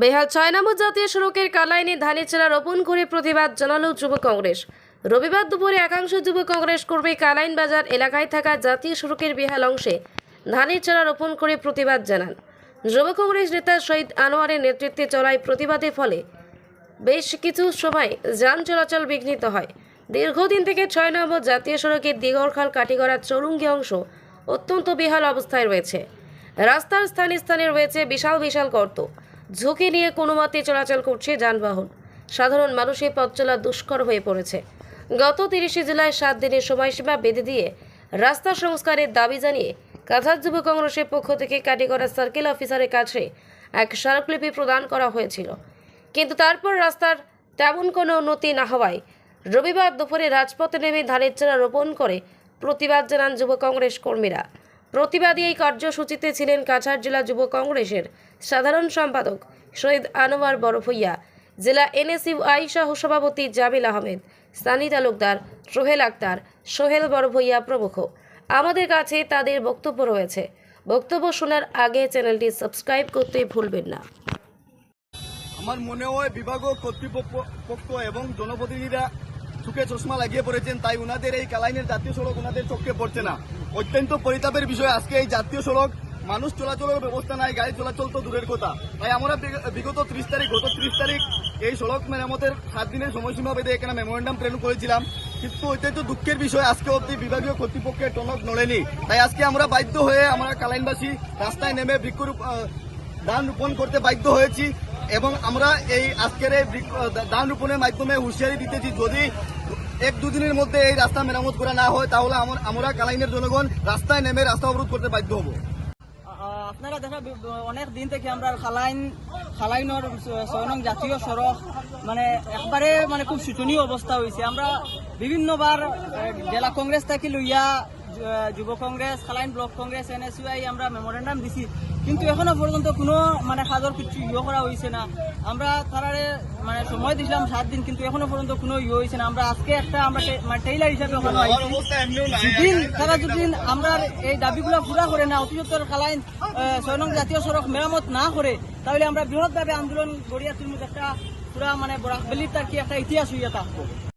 বেহাল ছয় নম্বর জাতীয় সড়কের কালাইনে ধানের চারা রোপণ করে প্রতিবাদ, জানালো যুব কংগ্রেস। রবিবার দুপুরে একাংশ যুব কংগ্রেস কর্মী কালাইন বাজার এলাকায় থাকা জাতীয় সড়কের বেহাল অংশে ধানের চারা রোপণ করে প্রতিবাদ জানান। যুব কংগ্রেস নেতা শহীদ আনোয়ারের নেতৃত্বে চলায় প্রতিবাদের ফলে বেশ কিছু সময় যান চলাচল বিঘ্নিত হয়। দীর্ঘদিন থেকে ছয় নম্বর জাতীয় সড়কের দিগরখাল কাটিগড়া, চৌরঙ্গি অংশ অত্যন্ত বেহাল অবস্থায় রয়েছে। রাস্তার স্থানে স্থানে রয়েছে বিশাল বিশাল গর্ত। ঝুঁকি নিয়ে কোনো মতে চলাচল করছে যানবাহন। সাধারণ মানুষের পথ চলা দুষ্কর হয়ে পড়েছে। গত তিরিশে জুলাই সাত দিনের সময়সীমা বেঁধে দিয়ে রাস্তা সংস্কারের দাবি জানিয়ে কাছাড় যুব কংগ্রেসের পক্ষ থেকে কাটিগড়া সার্কেল অফিসারের কাছে এক স্মারকলিপি প্রদান করা হয়েছিল। কিন্তু তারপর রাস্তার তেমন কোনো উন্নতি না হওয়ায় রবিবার দুপুরে রাজপথে নেমে ধানের চারা রোপণ করে প্রতিবাদ জানান যুব কংগ্রেস কর্মীরা। প্রতিবাদী এই কার্যসূচিতে ছিলেন কাছাড় জেলা যুব কংগ্রেসের সাধারণ সম্পাদক শহীদ আনোয়ার বড়ভূইয়া, জেলা এনএসইউআই সহ সভাপতি জামিল আহমেদ সানি তালুকদার সোহেল আক্তার, সোহেল বড়ভূইয়া প্রমুখ। আমাদের কাছে তাদের বক্তব্য রয়েছে। বক্তব্য শোনার আগে চ্যানেলটি সাবস্ক্রাইব করতে ভুলবেন না। আমার মনে হয় বিভাগ কর্তৃপক্ষ এবং জনপ্রতিনিধিরা চোখে চশমা লাগিয়ে পড়েছেন, তাই উনাদের এই কালাইনের জাতীয় সড়ক উনাদের চোখে পড়ছে না। অত্যন্ত পরিতাপের বিষয় আজকে এই জাতীয় সড়ক। মানুষ চলাচলের ব্যবস্থা নাই, গাড়ি চলাচল তো দূরের কথা। তাই আমরা বিগ- বিগত ত্রিশ তারিখ, গত ত্রিশ তারিখ এই সড়ক মেরামতের সাত দিনের সময়সীমা বেঁধে এখানে মেমোরেন্ডাম প্রেরণ করেছিলাম। কিন্তু অত্যন্ত দুঃখের বিষয়, আজকে অব্দি বিভাগীয় কর্তৃপক্ষের টনক নড়েনি। তাই আজকে আমরা বাধ্য হয়ে আমরা কালাইনবাসী রাস্তায় নেমে বৃক্ষরূপ ধান রোপণ করতে বাধ্য হয়েছি। এবং আমরা এই আজকের এই ধান রোপণের মাধ্যমে হুঁশিয়ারি দিতেছি, যদি এক দুদিনের মধ্যে এই রাস্তা মেরামত করা না হয়, তাহলে আমর- কালাইনের জনগণ রাস্তায় নেমে রাস্তা অবরোধ করতে বাধ্য হব। আপনারা দেখা অনেক দিন থেকে আমরা খালাইন খালাইনের সয়নং জাতীয় সড়ক মানে একবারে মানে খুব শোচনীয় অবস্থা হয়েছে আমরা বিভিন্নবার জেলা কংগ্রেস থেকে লইয়া যুব Congress খালাইন block Congress N S UI আমরা মেমোরেন্ডাম দিছি। কিন্তু এখনও পর্যন্ত কোনো মানে সাজর কিছু ইয়ে করা হয়েছে না। আমরা তারারে মানে সময় দিছিলাম সাত দিন কিন্তু এখনও পর্যন্ত কোনো ইয়ে হয়েছে না। আমরা আজকে একটা আমরা মানে টেইলার হিসাবে ওখানে আইছি তারা যদি আমরা এই দাবিগুলো পুরা করে না। অতিরিক্ত কালাইন ছয় নং জাতীয় সড়ক মেরামত না করে তাহলে আমরা বৃহৎভাবে আন্দোলন গড়িয়া তুলমুখ একটা পুরা মানে বরাকবেলির তার কি একটা ইতিহাস হইয়া থাকব